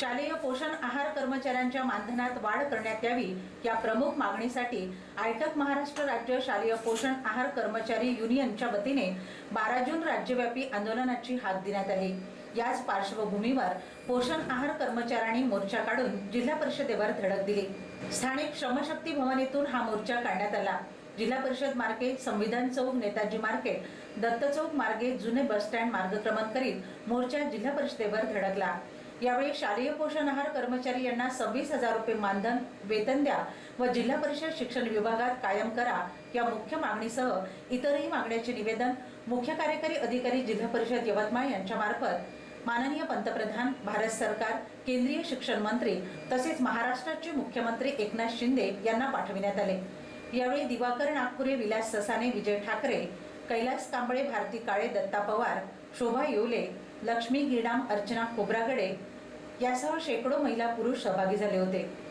शालेय पोषण आहार कर्मचाऱ्यांच्या मानधनात वाढ करण्यात यावी या प्रमुख मागणीसाठी आयटक महाराष्ट्र राज्य शालेय पोषण आहार कर्मचारी युनियनच्या वतीने बारा जून राज्यव्यापी आंदोलनाची हाक देण्यात आली. याच पार्श्वभूमीवर पोषण आहार कर्मचाऱ्यांनी मोर्चा काढून जिल्हा परिषदेवर धडक दिली. स्थानिक श्रमशक्ती भवन हा मोर्चा काढण्यात आला. जिल्हा परिषद मार्गे संविधान चौक नेताजी मार्केट दत्त चौक मार्गे जुने बस स्टँड मार्गक्रमण करीत मोर्चा जिल्हा परिषदेवर धडकला. यावेळी शालेय पोषण आहार कर्मचारी यांना सव्वीस हजार रुपये मानधन वेतन द्या व जिल्हा परिषद शिक्षण विभागात कायम करा या मुख्य मागणीसह इतरही मागण्याचे निवेदन मुख्य कार्यकारी अधिकारी जिल्हा परिषद यवतमाळ यांच्यामार्फत माननीय पंतप्रधान भारत सरकार केंद्रीय शिक्षण मंत्री तसेच महाराष्ट्राचे मुख्यमंत्री एकनाथ शिंदे यांना पाठविण्यात आले. यावेळी दिवाकर नागपुरे विलास ससाने विजय ठाकरे कैलास कांबळे भारती काळे दत्ता पवार शोभा येवले लक्ष्मी गिडाम अर्चना खोब्रागडे यासह शेकडो महिला पुरुष सहभागी झाले होते.